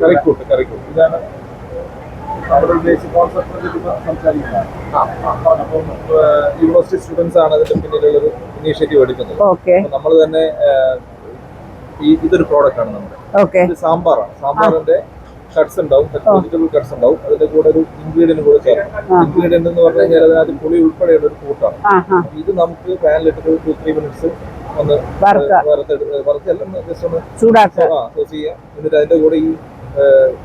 കറിക്കൂട്ട് കറിക്കൂട്ട്. ഇതാണ് നമ്മുടെ basic concept സംസാരിക്കുന്നത്. അപ്പം യൂണിവേഴ്സിറ്റി സ്റ്റുഡൻസ് ആണ് അതിന്റെ പിന്നിലുള്ളൊരു ഇനീഷ്യേറ്റീവ് എടുക്കുന്നത്. നമ്മൾ തന്നെ ഈ ഇതൊരു പ്രോഡക്റ്റ് ആണ് നമ്മുടെ. ഇത് സാമ്പാറാണ്. സാമ്പാറിന്റെ കട്ട്സ് ഉണ്ടാവും വെജിറ്റബിൾ കട്ട്സ് ഉണ്ടാവും. അതിന്റെ കൂടെ ഒരു ഇൻഗ്രീഡിയന്റ് കൂടെ ചേർക്കും. ഇൻഗ്രീഡിയന്റ് എന്ന് പറഞ്ഞു കഴിഞ്ഞാൽ അതിനകത്ത് പുളി ഉൾപ്പെടെയുള്ള ഒരു കൂട്ടാണ്. ഇത് നമുക്ക് പാനിലിട്ട് ഒരു ടു ത്രീ മിനിറ്റ്സ് ഒന്ന് വറുത്തല്ല ജസ്റ്റ് ഒന്ന് ചൂടാക്കുക. സോസ് ചെയ്യുക. എന്നിട്ട് അതിന്റെ കൂടെ ഈ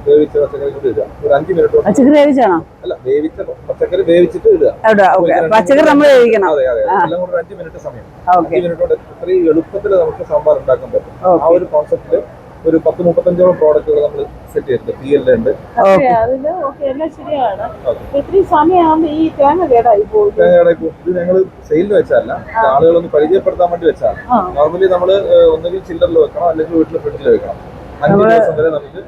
വേവിച്ച പച്ചക്കറി കൂടി ഇടുക. ഒരു അഞ്ച് മിനിറ്റ് പച്ചക്കറി വേവിച്ചാണോ? അല്ല വേവിച്ച പച്ചക്കറി വേവിച്ചിട്ട് ഇടുക. പച്ചക്കറി നമ്മൾ വേവിക്കണം. അതെ അതെ എല്ലാം കൂടെ അഞ്ച് മിനിറ്റ് സമയം. അഞ്ച് മിനിറ്റ് കൊണ്ട് ഇത്രയും എളുപ്പത്തിൽ നമുക്ക് സാമ്പാർ ഉണ്ടാക്കാൻ പറ്റും. ആ ഒരു കോൺസെപ്റ്റിൽ ഒരു പത്ത് മുപ്പത്തഞ്ചോളം പ്രോഡക്റ്റുകൾ നമ്മൾ സെറ്റ് ചെയ്തിട്ടുണ്ട്. പി എൽ ഉണ്ട്. കേടായി പോകും ഇത് ഞങ്ങൾ സെയിലിന് വെച്ചല്ല ആളുകളൊന്ന് പരിചയപ്പെടുത്താൻ വേണ്ടി വെച്ചാണ് നോർമലി നമ്മൾ ഒന്നുകിൽ ചില്ലറിൽ വെക്കണം അല്ലെങ്കിൽ വീട്ടിൽ ഫ്രിഡ്ജിൽ വെക്കണം. അഞ്ച് ദിവസം വരെ നമുക്ക്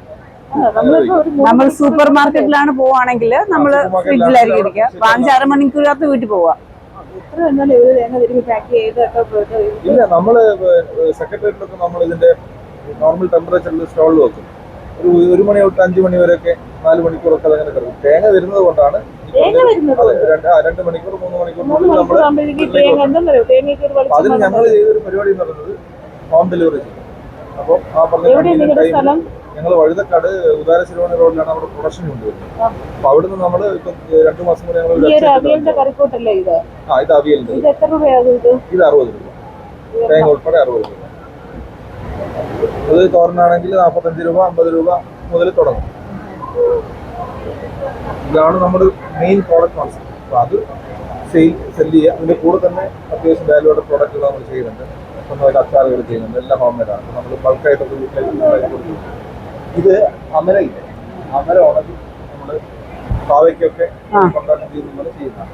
നമ്മൾ സൂപ്പർ മാർക്കറ്റിലാണ് പോവാണെങ്കിൽ നമ്മൾ ഫ്രിഡ്ജിലായിരിക്കും ഇരിക്കുക. അപ്പൊ അഞ്ചാറ് മണിക്കൂറിനകത്ത് വീട്ടിൽ പോവാ. ഇല്ല നമ്മൾ സെക്രട്ടേറിയറ്റിലൊക്കെ നമ്മൾ ഇതിന്റെ നോർമൽ ടെമ്പറേച്ചറിൽ സ്റ്റോളിൽ വെക്കും. ഒരു ഒരു മണി തൊട്ട് അഞ്ച് മണി വരെയൊക്കെ നാല് മണിക്കൂറൊക്കെ അതങ്ങനെ കിടക്കും. തേങ്ങ വരുന്നത് കൊണ്ടാണ് രണ്ട് മണിക്കൂർ മൂന്ന് നമ്മൾ മണിക്കൂർ അപ്പൊ അതിന് ഞങ്ങൾ ചെയ്തൊരു പരിപാടി എന്ന് പറയുന്നത് ഹോം ഡെലിവറി ചെയ്യും. അപ്പോൾ ആ പറഞ്ഞ നിങ്ങളുടെ സ്ഥലം? ഞങ്ങൾ വഴുതക്കാട് ഉദാര ശിരോണി റോഡിലാണ് അവിടെ പ്രൊഡക്ഷൻ കൊണ്ടുവരുന്നത്. അപ്പൊ അവിടുന്ന് നമ്മൾ ഇപ്പൊ രണ്ടു മാസം കൂടി ഞങ്ങൾ ആ ഇത് അവിയലിന്റെ ഇത് അറുപത് രൂപ. തേങ്ങ ഉൾപ്പെടെ അറുപത് രൂപ. അത് തോരനാണെങ്കിൽ നാൽപ്പത്തഞ്ച് രൂപ അമ്പത് രൂപ മുതൽ തുടങ്ങും. ഇതാണ് നമ്മുടെ മെയിൻ പ്രോഡക്റ്റ് കോൺസെപ്റ്റ് അപ്പൊ അത് സെയിൽ സെൽ ചെയ്യുക. അതിന്റെ കൂടെ തന്നെ അത്യാവശ്യം വാല്യൂഡ് പ്രോഡക്റ്റുകൾ നമ്മൾ ചെയ്യുന്നുണ്ട്. സ്വന്തമായിട്ട് അച്ചാറുകൾ ചെയ്യുന്നുണ്ട്. എല്ലാം ഹോം മെയ്ഡാണ് നമ്മൾ ബൾക്കായിട്ടൊക്കെ വീട്ടിലേക്ക് കൊടുക്കുന്നുണ്ട് ഇത് അമരയില്ല അമര ഉണക്കി നമ്മൾ പാവയ്ക്കൊക്കെ. കൊണ്ടാട്ടം ചെയ്ത് നമ്മൾ ചെയ്യുന്നതാണ്